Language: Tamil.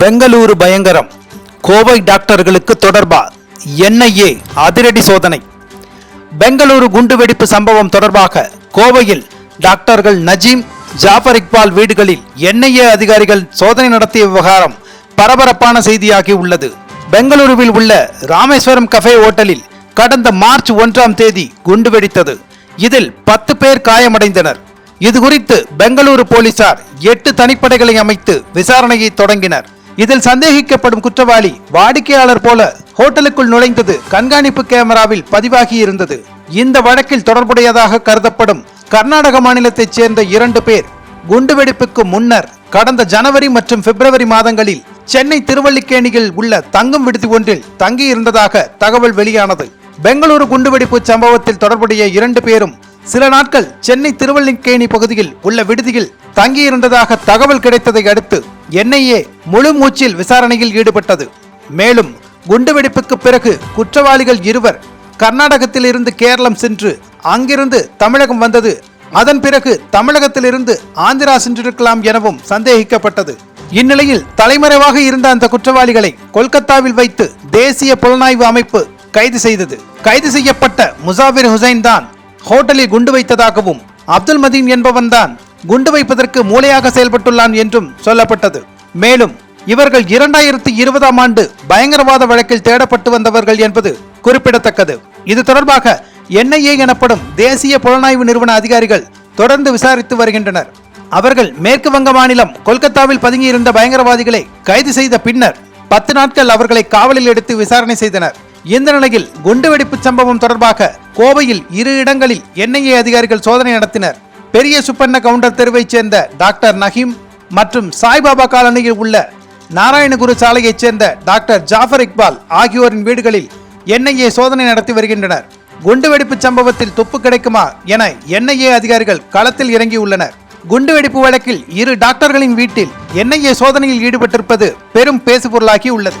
பெங்களூரு பயங்கரம். கோவை டாக்டர்களுக்கு தொடர்பா? என்ஐஏ அதிரடி சோதனை. பெங்களூரு குண்டுவெடிப்பு சம்பவம் தொடர்பாக கோவையில் டாக்டர்கள் நஜீம் ஜாஃபர் இக்பால் வீடுகளில் என்ஐஏ அதிகாரிகள் சோதனை நடத்திய விவகாரம் பரபரப்பான செய்தியாகி உள்ளது. பெங்களூருவில் உள்ள ராமேஸ்வரம் கஃபே ஓட்டலில் கடந்த மார்ச் ஒன்றாம் தேதி குண்டு வெடித்தது. இதில் பத்து பேர் காயமடைந்தனர். இது குறித்து பெங்களூரு போலீசார் எட்டு தனிப்படைகளை அமைத்து விசாரணையை தொடங்கினர். இதில் சந்தேகிக்கப்படும் குற்றவாளி வாடிக்கையாளர் போல ஹோட்டலுக்குள் நுழைந்தது. கண்காணிப்பு கேமராவில் பதிவாகி இருந்தது இந்த வழக்கில் தொடர்புடையதாக கருதப்படும் கர்நாடக மாநிலத்தைச் சேர்ந்த இரண்டு பேர் குண்டுவெடிப்புக்கு முன்னர் கடந்த ஜனவரி மற்றும் பிப்ரவரி மாதங்களில் சென்னை திருவல்லிக்கேணியில் உள்ள தங்கும் விடுதி ஒன்றில் தங்கியிருந்ததாக தகவல் வெளியானது. பெங்களூரு குண்டுவெடிப்பு சம்பவத்தில் தொடர்புடைய இரண்டு பேரும் சில நாட்கள் சென்னை திருவல்லிக்கேணி பகுதியில் உள்ள விடுதியில் தங்கியிருந்ததாக தகவல் கிடைத்ததை அடுத்து என்ஐஏ முழு மூச்சில் விசாரணையில் ஈடுபட்டது. மேலும் குண்டுவெடிப்புக்கு பிறகு குற்றவாளிகள் இருவர் கர்நாடகத்தில் இருந்து கேரளம் சென்று அங்கிருந்து தமிழகம் வந்தது. அதன் பிறகு தமிழகத்திலிருந்து ஆந்திரா சென்றிருக்கலாம் எனவும் சந்தேகிக்கப்பட்டது. இந்நிலையில் தலைமறைவாக இருந்த அந்த குற்றவாளிகளை கொல்கத்தாவில் வைத்து தேசிய புலனாய்வு அமைப்பு கைது செய்தது. கைது செய்யப்பட்ட முசாபிர் ஹுசைன் தான் ஹோட்டலில் குண்டு வைத்ததாகவும் அப்துல் மதீன் என்பவன் தான் குண்டு வைப்பதற்கு மூளையாக செயல்பட்டுள்ளான் என்றும் சொல்லப்பட்டது. மேலும் இவர்கள் இரண்டாயிரத்தி இருபதாம் ஆண்டு பயங்கரவாத வழக்கில் தேடப்பட்டு வந்தவர்கள் என்பது குறிப்பிடத்தக்கது. இது தொடர்பாக என்ஐஏ எனப்படும் தேசிய புலனாய்வு நிறுவன அதிகாரிகள் தொடர்ந்து விசாரித்து வருகின்றனர். அவர்கள் மேற்கு வங்க மாநிலம் கொல்கத்தாவில் பதுங்கியிருந்த பயங்கரவாதிகளை கைது செய்த பின்னர் பத்து நாட்கள் அவர்களை காவலில் எடுத்து விசாரணை செய்தனர். இந்த நிலையில் குண்டுவெடிப்பு சம்பவம் தொடர்பாக கோவையில் இரு இடங்களில் என்ஐஏ அதிகாரிகள் சோதனை நடத்தினர். பெரிய சுப்பண்ண கவுண்டர் தெருவைச் சேர்ந்த டாக்டர் நஹீம் மற்றும் சாய்பாபா காலனியில் உள்ள நாராயணகுரு சாலையைச் சேர்ந்த டாக்டர் ஜாஃபர் இக்பால் ஆகியோரின் வீடுகளில் என்ஐஏ சோதனை நடத்தி வருகின்றனர். குண்டுவெடிப்பு சம்பவத்தில் துப்பு கிடைக்குமா என என்ஐஏ அதிகாரிகள் களத்தில் இறங்கியுள்ளனர். குண்டுவெடிப்பு வழக்கில் இரு டாக்டர்களின் வீட்டில் என்ஐஏ சோதனையில் ஈடுபட்டிருப்பது பெரும் பேசுபொருளாகி உள்ளது.